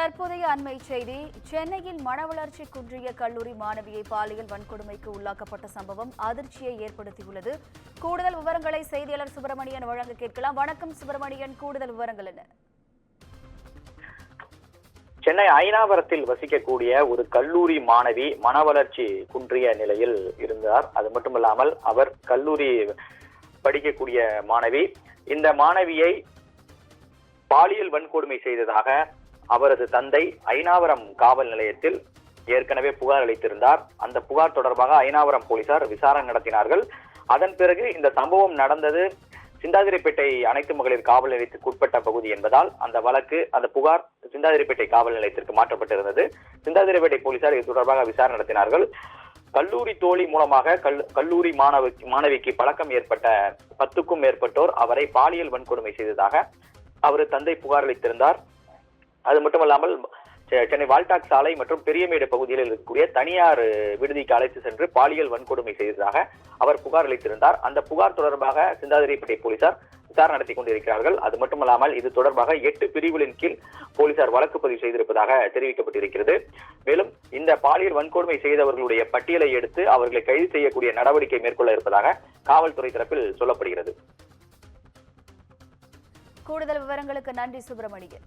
தற்போதைய அண்மை செய்தி சென்னையில் மனவளர்ச்சி குன்றிய கல்லூரி மாணவியை பாலியல் வன்கொடுமைக்கு உள்ளாக்கப்பட்ட சம்பவம் அதிர்ச்சியை ஏற்படுத்தியுள்ளது. கூடுதல் விவரங்களை செய்தியாளர் சுப்பிரமணியன் வழங்க கேட்கலாம். வணக்கம் சுப்பிரமணியன் கூடுதல் விவரங்கள் என்ன? சென்னை அயனாவரத்தில் வசிக்கக்கூடிய ஒரு கல்லூரி மாணவி மனவளர்ச்சி குன்றிய நிலையில் இருந்தார். அது மட்டுமல்லாமல் அவர் கல்லூரி படிக்கக்கூடிய மாணவி. இந்த மாணவியை பாலியல் வன்கொடுமை செய்ததாக அவரது தந்தை ஐனாவரம் காவல் நிலையத்தில் ஏற்கனவே புகார் அளித்திருந்தார். அந்த புகார் தொடர்பாக ஐனாவரம் போலீசார் விசாரணை நடத்தினார்கள். அதன் பிறகு இந்த சம்பவம் நடந்தது. சிந்தாதிரிப்பேட்டை அனைத்து மகளிர் காவல் நிலையத்துக்கு உட்பட்ட பகுதி என்பதால் அந்த வழக்கு அந்த புகார் சிந்தாதிரிப்பேட்டை காவல் நிலையத்திற்கு மாற்றப்பட்டிருந்தது. சிந்தாதிரிப்பேட்டை போலீசார் இது தொடர்பாக விசாரணை நடத்தினார்கள். கல்லூரி தோழி மூலமாக கல் கல்லூரி மாணவி மாணவிக்கு பழக்கம் ஏற்பட்ட பத்துக்கும் மேற்பட்டோர் அவரை பாலியல் வன்கொடுமை செய்ததாக அவர் தந்தை புகார் அளித்திருந்தார். அது மட்டும் இல்லாமல் சென்னை வால்டாக் சாலை மற்றும் பெரியமேடு பகுதியில் இருக்கக்கூடிய தனியார் விடுதிக்கு அழைத்து சென்று பாலியல் வன்கொடுமை செய்ததாக அவர் புகார் அளித்திருந்தார். அந்த புகார் தொடர்பாக சிந்தாதிரிப்பேட்டை போலீசார் விசாரணை நடத்தி கொண்டிருக்கிறார்கள். அது மட்டுமல்லாமல் இது தொடர்பாக எட்டு பிரிவுகளின் கீழ் போலீசார் வழக்கு பதிவு செய்திருப்பதாக தெரிவிக்கப்பட்டிருக்கிறது. மேலும் இந்த பாலியல் வன்கொடுமை செய்தவர்களுடைய பட்டியலை எடுத்து அவர்களை கைது செய்யக்கூடிய நடவடிக்கை மேற்கொள்ள இருப்பதாக காவல்துறை தரப்பில் சொல்லப்படுகிறது. கூடுதல் விவரங்களுக்கு நன்றி சுப்பிரமணியன்.